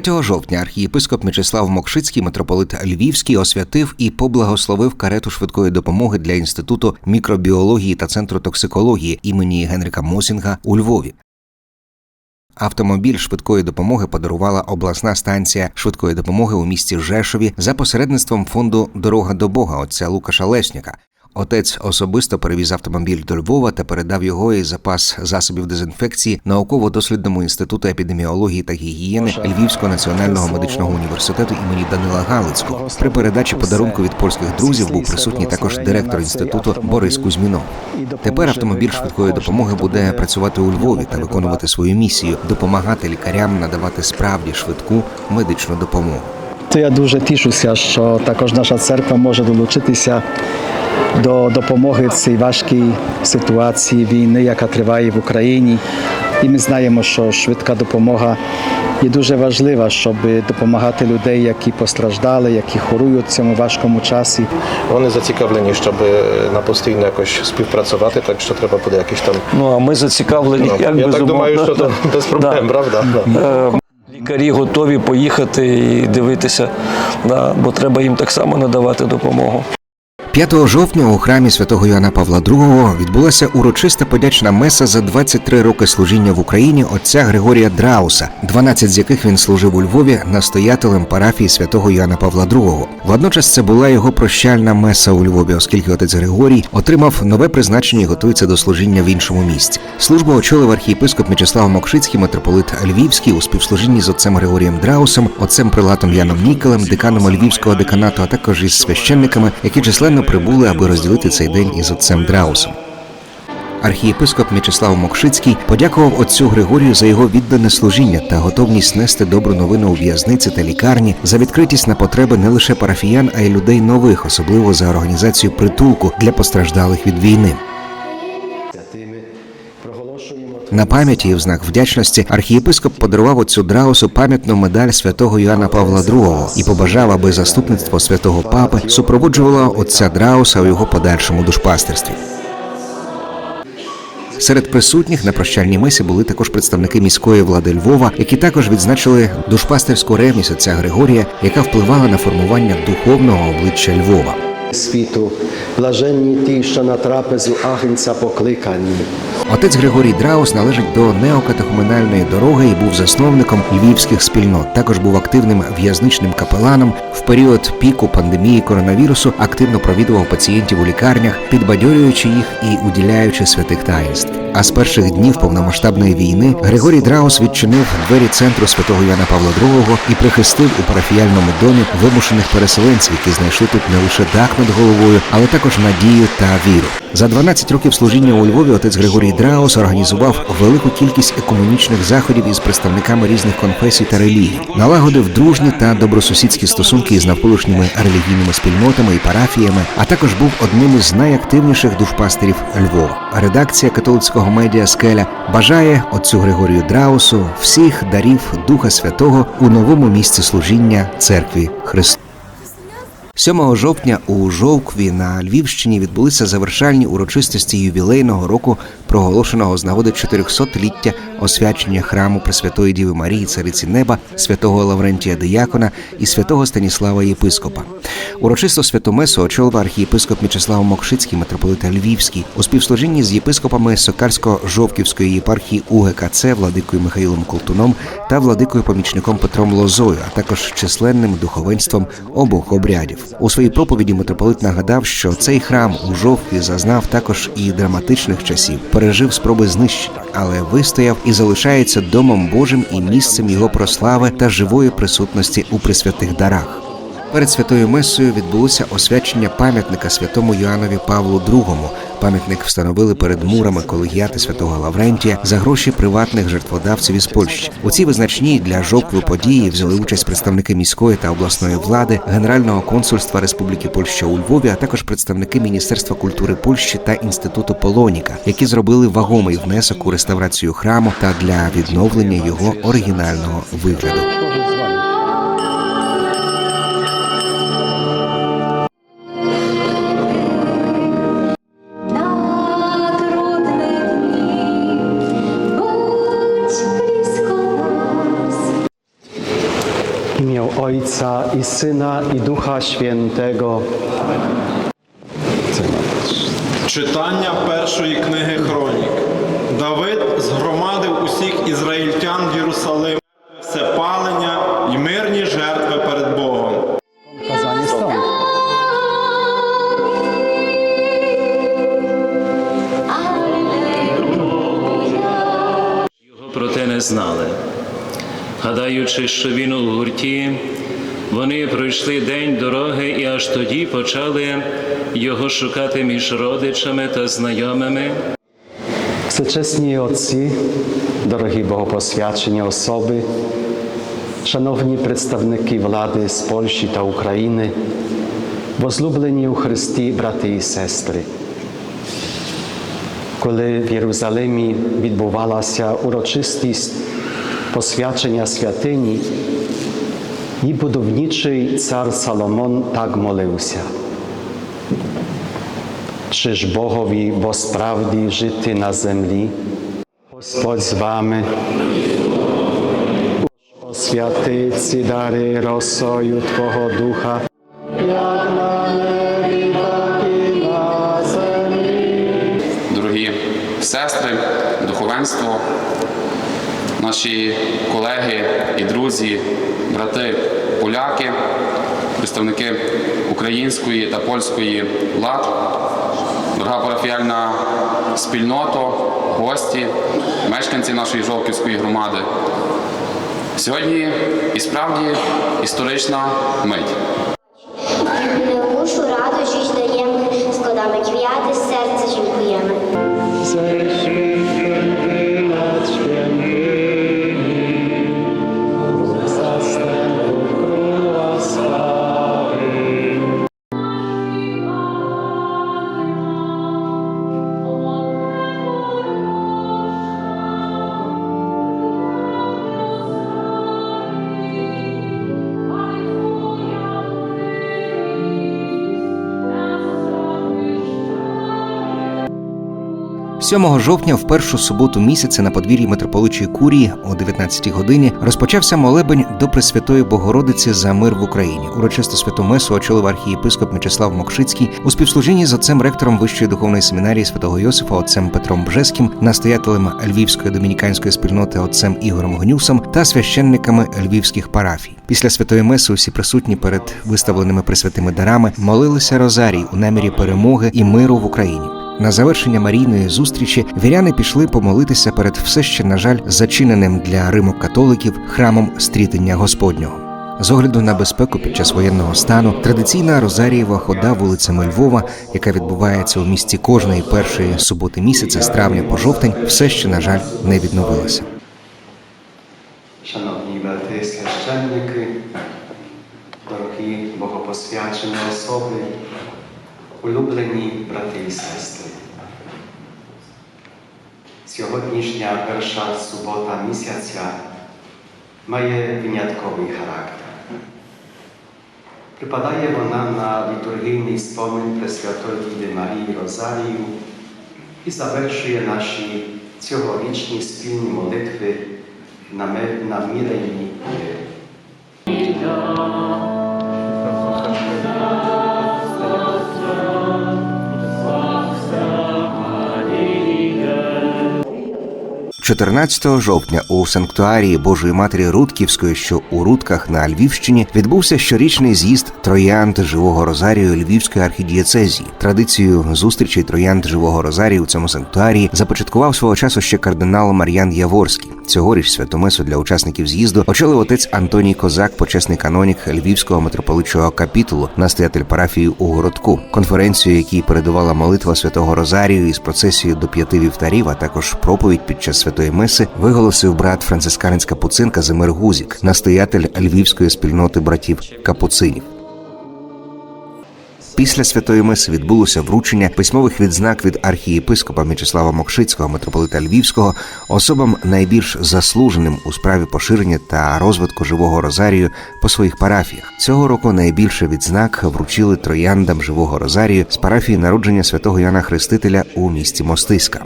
3 жовтня архієпископ Мечислав Мокшицький, митрополит Львівський, освятив і поблагословив карету швидкої допомоги для інституту мікробіології та центру токсикології імені Генрика Мосінга у Львові. Автомобіль швидкої допомоги подарувала обласна станція швидкої допомоги у місті Жешові за посередництвом фонду Дорога до Бога отця Лукаша Лесняка. Отець особисто перевіз автомобіль до Львова та передав його і запас засобів дезінфекції науково-дослідному інституту епідеміології та гігієни Львівського національного медичного університету імені Данила Галицького. При передачі подарунку від польських друзів був присутній також директор інституту Борис Кузьмінов. Тепер автомобіль швидкої допомоги буде працювати у Львові та виконувати свою місію допомагати лікарям надавати справді швидку медичну допомогу. То я дуже тішуся, що також наша церква може долучитися до допомоги в цій важкій ситуації війни, яка триває в Україні. І ми знаємо, що швидка допомога є дуже важлива, щоб допомагати людей, які постраждали, які хорують в цьому важкому часі. Вони зацікавлені, щоб на постійно якось співпрацювати, так що треба буде якісь там. Ну а ми зацікавлені, Ну, як я так думаю, що то без проблем, Да. правда? Е, Лікарі готові поїхати і дивитися, да, бо треба їм так само надавати допомогу. 5 жовтня у храмі святого Йоанна Павла II відбулася урочиста подячна меса за 23 роки служіння в Україні отця Григорія Драуса, 12 з яких він служив у Львові настоятелем парафії святого Йоанна Павла II. Водночас це була його прощальна меса у Львові, оскільки отець Григорій отримав нове призначення і готується до служіння в іншому місці. Службу очолив архієпископ Мечислав Мокшицький, митрополит Львівський у співслужінні з отцем Григорієм Драусом, отцем Прилатом Яном Нікелем, деканом Львівського деканату, а також із священниками, які численно прибули, аби розділити цей день із отцем Драусом. Архієпископ М'ячеслав Мокшицький подякував отцю Григорію за його віддане служіння та готовність нести добру новину у в'язниці та лікарні за відкритість на потреби не лише парафіян, а й людей нових, особливо за організацію притулку для постраждалих від війни. На пам'яті і в знак вдячності архієпископ подарував отцю Драусу пам'ятну медаль святого Йоанна Павла II і побажав, аби заступництво святого папи супроводжувало отця Драуса у його подальшому душпастерстві. Серед присутніх на прощальній месі були також представники міської влади Львова, які також відзначили душпастерську ревність отця Григорія, яка впливала на формування духовного обличчя Львова. Світу, блаженні ті, що на трапезу агнця покликані. Отець Григорій Драус належить до неокатехуменальної дороги і був засновником львівських спільнот. Також був активним в'язничним капеланом. В період піку пандемії коронавірусу активно провідував пацієнтів у лікарнях, підбадьорюючи їх і уділяючи святих таїнств. А з перших днів повномасштабної війни Григорій Драус відчинив двері центру святого Яна Павла II і прихистив у парафіяльному домі вимушених переселенців, які знайшли тут не лише дах над головою, але також надію та віру. За 12 років служіння у Львові отець Григорій Драус організував велику кількість екуменічних заходів із представниками різних конфесій та релігій, налагодив дружні та добросусідські стосунки із навколишніми релігійними спільнотами і парафіями, а також був одним із найактивніших душпастерів Львова. Редакція католицького медіа Скеля бажає отцю Григорію Драусу всіх дарів Духа Святого у новому місці служіння церкві Христу. 7 жовтня у Жовкві на Львівщині відбулися завершальні урочистості ювілейного року, проголошеного з нагоди 400-ліття освячення храму Пресвятої Діви Марії, Цариці Неба, святого Лаврентія Диякона і святого Станіслава Єпископа. Урочисто святомесу очолив архієпископ Мічеслав Мокшицький, митрополит Львівський, у співслужінні з єпископами Сокарсько-Жовківської єпархії УГКЦ, владикою Михаїлом Колтуном та владикою помічником Петром Лозою, а також численним духовенством обох обрядів. У своїй проповіді митрополит нагадав, що цей храм у Жовкві зазнав також і драматичних часів, пережив спроби знищення, але вистояв і залишається домом Божим і місцем його прослави та живої присутності у присвятих дарах. Перед святою месою відбулося освячення пам'ятника святому Йоаннові Павлу II. Пам'ятник встановили перед мурами колегіати святого Лаврентія за гроші приватних жертводавців із Польщі. У цій визначній для жовтви події взяли участь представники міської та обласної влади, Генерального консульства Республіки Польща у Львові, а також представники Міністерства культури Польщі та інституту Полоніка, які зробили вагомий внесок у реставрацію храму та для відновлення його оригінального вигляду. Ojca i Syna i Ducha Świętego. Читання першої книги Хронік. Давид згромадив усіх ізраїльтян в Єрусалим, всепалення й мирні жертви перед Богом. Його проте не знали. Гадаючи, що він у гурті, вони пройшли день дороги і аж тоді почали його шукати між родичами та знайомими. Всечесні отці, дорогі богопосвячені особи, шановні представники влади з Польщі та України, возлюблені у Христі брати і сестри. Коли в Єрусалимі відбувалася урочистість посвячення святині, і будівничий цар Соломон так молився. Чи ж Богові, бо справді жити на землі? Господь з вами. Освяти ці дари росою Твого Духа, як на небі, так і на землі. дорогі сестри, духовенство, наші колеги і друзі, брати поляки, представники української та польської влад, дорога парафіальна спільнота, гості, мешканці нашої Жовківської громади. Сьогодні і справді історична мить. Мушу радощі даємо, складами квіти, з серця жінкуємо. 7 жовтня, в першу суботу місяця на подвір'ї митрополичої курії о 19 годині розпочався молебень до Пресвятої Богородиці за мир в Україні. Урочисто святу месу очолив архієпископ Мячеслав Мокшицький у співслужінні з отцем ректором Вищої духовної семінарії святого Йосифа отцем Петром Бжеським, настоятелем Львівської домініканської спільноти отцем Ігорем Гнюсом та священниками львівських парафій. Після святої меси усі присутні перед виставленими присвятими дарами молилися розарій у намірі перемоги і миру в Україні. На завершення Марійної зустрічі віряни пішли помолитися перед все ще, на жаль, зачиненим для римок католиків храмом стрітення Господнього. З огляду на безпеку під час воєнного стану традиційна Розарієва хода вулицями Львова, яка відбувається у місті кожної першої суботи місяця з травня по жовтень, все ще, на жаль, не відновилася. Szanowni braty świeszczeniki, drogi bogopосвячені osoby, улюблені брати і сестри. Сьогоднішня перша субота місяця має винятковий характер. Припадає вона на літургійний спомин Пресвятої Діви Марії Розарію і завершує наші цьогорічні спільні молитви на ми- намірені 14 жовтня у санктуарії Божої Матері Рудківської, що у Рудках на Львівщині, відбувся щорічний з'їзд троянд живого розарію Львівської архідієцезії. Традицію зустрічей троянд живого розарію у цьому санктуарії започаткував свого часу ще кардинал Мар'ян Яворський. Цьогоріч святомесу для учасників з'їзду очолив отець Антоній Козак, почесний канонік Львівського митрополичого капітулу, настоятель парафії у городку. Конференцію, якій передувала молитва святого Розарію із процесією до п'яти вівтарів, а також проповідь під час святої меси, виголосив брат францисканець Капуцин Казимир Гузік, настоятель львівської спільноти братів Капуцинів. Після святої меси відбулося вручення письмових відзнак від архієпископа Мячеслава Мокшицького, митрополита Львівського, особам найбільш заслуженим у справі поширення та розвитку живого розарію по своїх парафіях. Цього року найбільше відзнак вручили трояндам живого розарію з парафії народження святого Яна Хрестителя у місті Мостиська.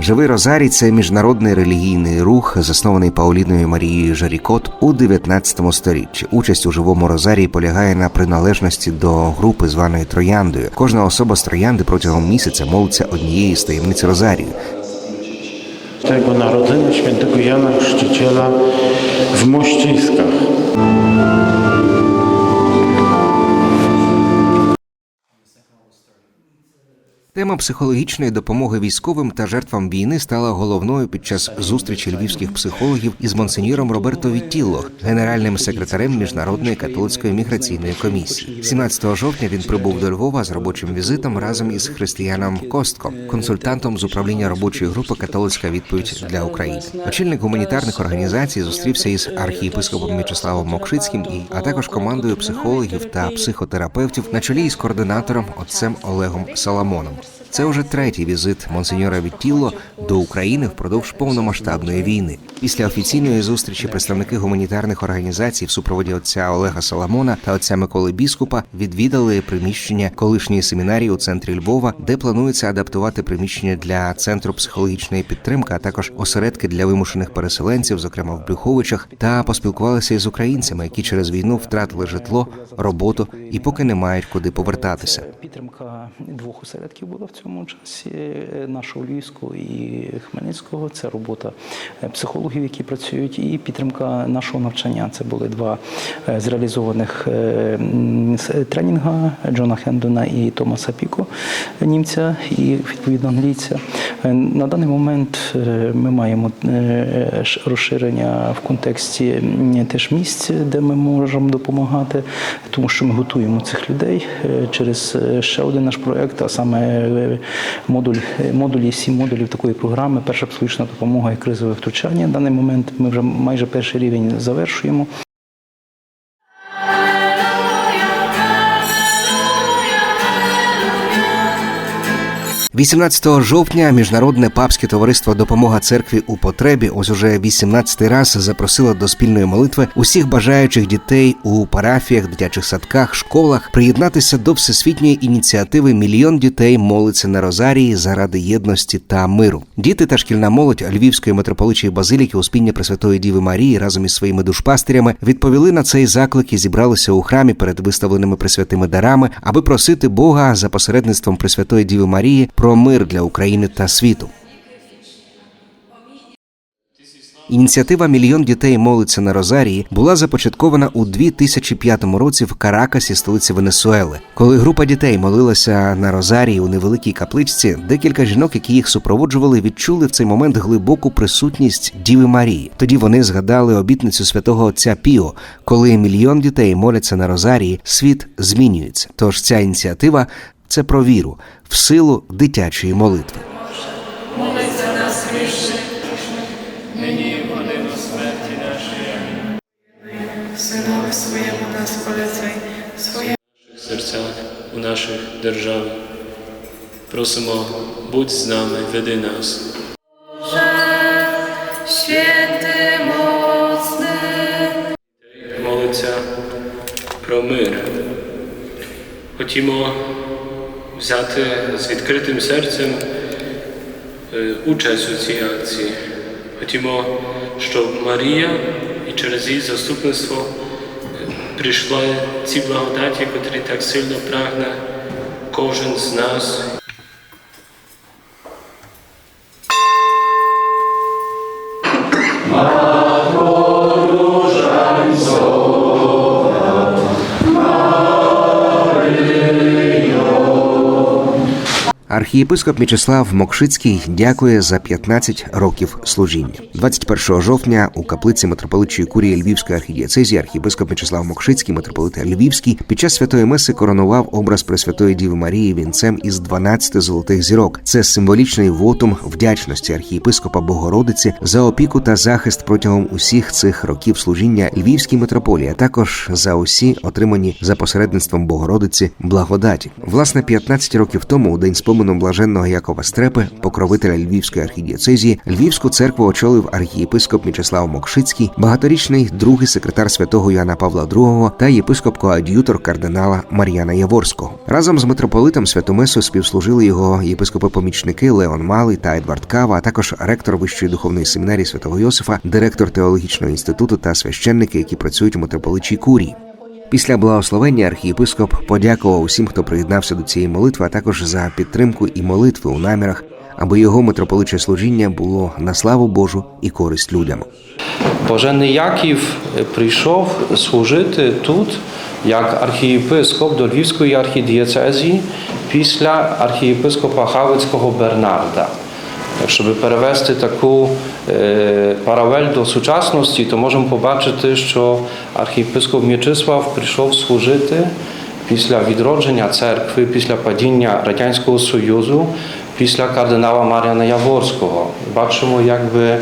Живий Розарій це міжнародний релігійний рух, заснований Пауліною Марією Жарікот у 19 сторіччі. Участь у живому розарії полягає на приналежності до групи званої Трояндою. Кожна особа з троянди протягом місяця молиться однієї з таємниць Розарію. tego narodzenia świętego Jana Chrzciciela w Mościskach. Тема психологічної допомоги військовим та жертвам війни стала головною під час зустрічі львівських психологів із монсеньором Роберто Віттілло, генеральним секретарем міжнародної католицької міграційної комісії. 17 жовтня він прибув до Львова з робочим візитом разом із Християном Костком, консультантом з управління робочої групи Католицька відповідь для України. Очільник гуманітарних організацій зустрівся із архієпископом М'ячеславом Мокшицьким і а також командою психологів та психотерапевтів на чолі із координатором отцем Олегом Саламоном. Це вже третій візит монсеньора Віттілло до України впродовж повномасштабної війни. Після офіційної зустрічі представники гуманітарних організацій в супроводі отця Олега Саламона та отця Миколи Біскупа відвідали приміщення колишньої семінарії у центрі Львова, де планується адаптувати приміщення для центру психологічної підтримки, а також осередки для вимушених переселенців, зокрема в Брюховичах, та поспілкувалися із українцями, які через війну втратили житло, роботу і поки не мають куди повертатися. Підтримка двох осередків була в цьому часі е, нашого Львівського і Хмельницького. Це робота е, психологів, які працюють, і підтримка нашого навчання. Це були два е, зреалізованих тренінга Джона Хендона і Томаса Піко, німця і відповідно англійця. На даний момент ми маємо розширення в контексті теж місць, де ми можемо допомагати, тому що ми готуємо цих людей через ще один наш проект, а саме модуль модулі, сім модулів такої програми. Перша психологічна допомога і кризове втручання. На даний момент ми вже майже перший рівень завершуємо. 18 жовтня міжнародне папське товариство Допомога церкві у потребі ось уже 18 раз запросило до спільної молитви усіх бажаючих дітей у парафіях, дитячих садках, школах приєднатися до всесвітньої ініціативи Мільйон дітей молиться на Розарії заради єдності та миру. Діти та шкільна молодь Львівської митрополичої базиліки Успіння Пресвятої Діви Марії разом із своїми душпастирями відповіли на цей заклик і зібралися у храмі перед виставленими пресвятими дарами, аби просити Бога за посередництвом Пресвятої Діви Марії про мир для України та світу. Ініціатива Мільйон дітей молиться на Розарії була започаткована у 2005 році в Каракасі, столиці Венесуели. Коли група дітей молилася на Розарії у невеликій капличці, декілька жінок, які їх супроводжували, відчули в цей момент глибоку присутність Діви Марії. Тоді вони згадали обітницю святого отця Піо, коли мільйон дітей моляться на Розарії, світ змінюється. Тож ця ініціатива це про віру в силу дитячої молитви. Синові своєму нас полицей, своє серцях у наших державах. Просимо, будь з нами, веди нас. Молиться про мир. Хотімо взяти з відкритим серцем е, участь у цій акції. Хотімо, щоб Марія і через її заступництво е, прийшла ці благодаті, котрі так сильно прагне кожен з нас. Архієпископ Мічеслав Мокшицький дякує за 15 років служіння. 21 жовтня у каплиці митрополитчої курії Львівської архідієцезії архієпископ Мічеслав Мокшицький, митрополит Львівський, під час святої меси коронував образ Пресвятої Діви Марії вінцем із 12 золотих зірок. Це символічний вотум вдячності архієпископа Богородиці за опіку та захист протягом усіх цих років служіння Львівській митрополії, а також за усі отримані за посередництвом Богородиці благодаті. Власне, 15 років тому, у день спомену блаженного Якова Стрепи, покровителя Львівської архідіоцезії, Львівську церкву очолив архієпископ Мічеслав Мокшицький, багаторічний другий секретар святого Йоанна Павла II та єпископ-коад'ютор кардинала Мар'яна Яворського. Разом з митрополитом Святомесу співслужили його єпископи-помічники Леон Малий та Едвард Кава, а також ректор Вищої духовної семінарії святого Йосифа, директор теологічного інституту та священники, які працюють у митрополичій курії. Після благословення архієпископ подякував усім, хто приєднався до цієї молитви, а також за підтримку і молитви у намірах, аби його митрополиче служіння було на славу Божу і користь людям. Божений Яків прийшов служити тут як архієпископ до Львівської архідієцезії після архієпископа Хавицького Бернарда. Щоб перевести таку е, паралель до сучасності, то можемо побачити, що архієпископ М'ячислав прийшов служити після відродження церкви, після падіння Радянського Союзу, після кардинала Мар'яна Яворського. Бачимо, якби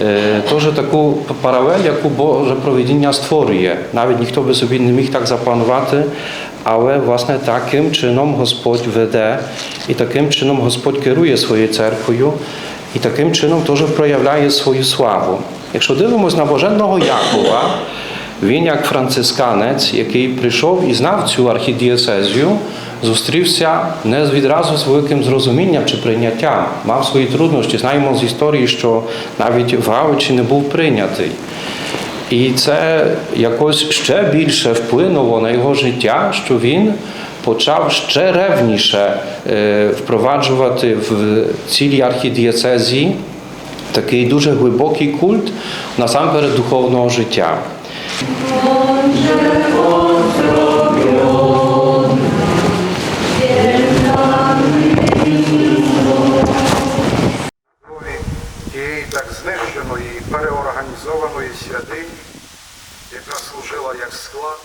е, теж таку паралель, яку Боже провидіння створює. Навіть ніхто би собі не міг так запланувати, але власне таким чином Господь веде, і таким чином Господь керує своєю церквою, і таким чином теж проявляє свою славу. Якщо дивимося на Боженого Якова, він, як францисканець, який прийшов і знав цю архідієцезію, зустрівся не відразу з великим зрозумінням чи прийняттям, мав свої труднощі. Знаємо з історії, що навіть в Галичі не був прийнятий. І це якось ще більше вплинуло на його життя, що він почав ще ревніше е, впроваджувати в цілій архідієцезії такий дуже глибокий культ насамперед духовного життя. Як склад,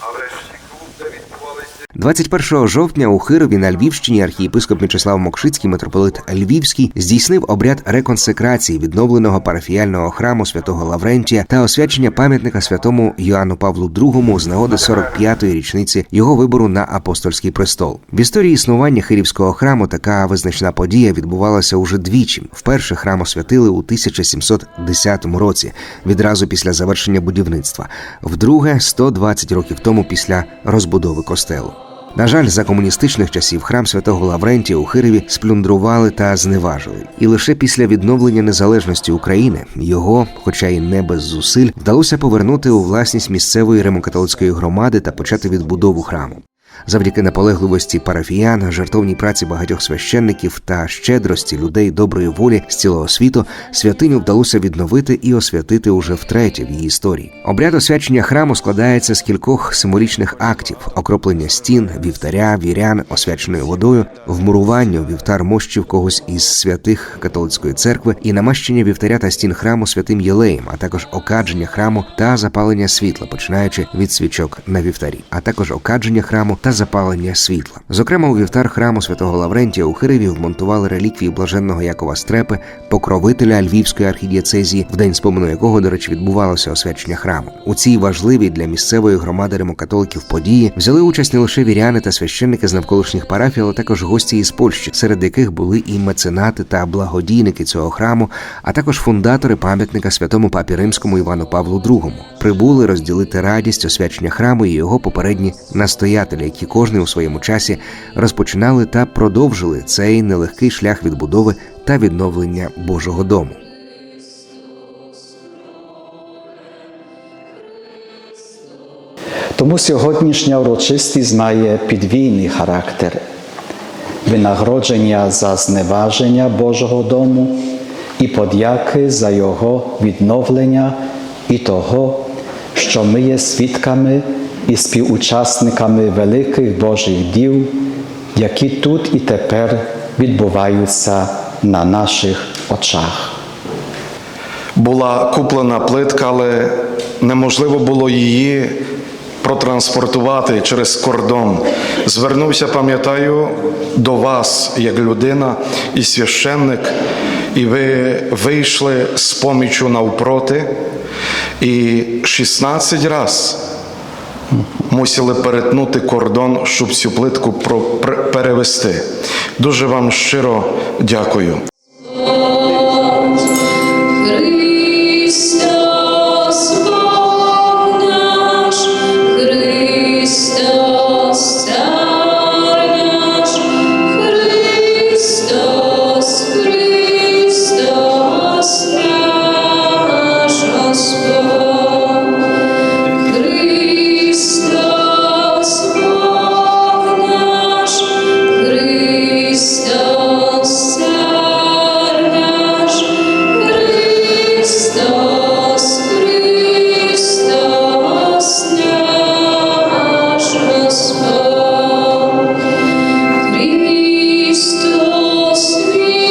а врешті клуб, де відбувалися 21 жовтня у Хирові на Львівщині архієпископ Мячеслав Мокшицький, митрополит Львівський, здійснив обряд реконсекрації відновленого парафіяльного храму святого Лаврентія та освячення пам'ятника святому Йоанну Павлу II з нагоди 45-ї річниці його вибору на апостольський престол. В історії існування Хирівського храму така визначна подія відбувалася уже двічі. Вперше храм освятили у 1710 році, відразу після завершення будівництва. Вдруге 120 років тому після розбудови костелу. На жаль, за комуністичних часів храм святого Лаврентія у Хирові сплюндрували та зневажили. І лише після відновлення незалежності України його, хоча й не без зусиль, вдалося повернути у власність місцевої римокатолицької громади та почати відбудову храму. Завдяки наполегливості парафіян, жертовній праці багатьох священників та щедрості людей доброї волі з цілого світу святиню вдалося відновити і освятити уже втретє в її історії. Обряд освячення храму складається з кількох символічних актів: окроплення стін, вівтаря, вірян, освяченою водою, вмурування вівтар мощів когось із святих католицької церкви і намащення вівтаря та стін храму святим Єлеєм, а також окадження храму та запалення світла, починаючи від свічок на вівтарі, а також окадження храму та запалення світла. Зокрема, у вівтар храму святого Лаврентія у Хирові вмонтували реліквії блаженного Якова Стрепи, покровителя Львівської архідієцезії, в день спомину якого, до речі, відбувалося освячення храму. У цій важливій для місцевої громади римокатоликів події взяли участь не лише віряни та священники з навколишніх парафій, але також гості із Польщі, серед яких були і меценати та благодійники цього храму, а також фундатори пам'ятника святому папі римському Івану Павлу II. Прибули розділити радість освячення храму і його попередні настоятелі, які кожний у своєму часі розпочинали та продовжили цей нелегкий шлях відбудови та відновлення Божого дому. Тому сьогоднішня урочистість має підвійний характер винагородження за зневаження Божого дому і подяки за його відновлення і того, що ми є свідками і співучасниками великих Божих діл, які тут і тепер відбуваються на наших очах. Була куплена плитка, але неможливо було її протранспортувати через кордон. Звернувся, пам'ятаю, до вас як людина і священник, і ви вийшли з помічю навпроти, і 16 раз мусили перетнути кордон, щоб цю плитку перевести. Дуже вам щиро дякую.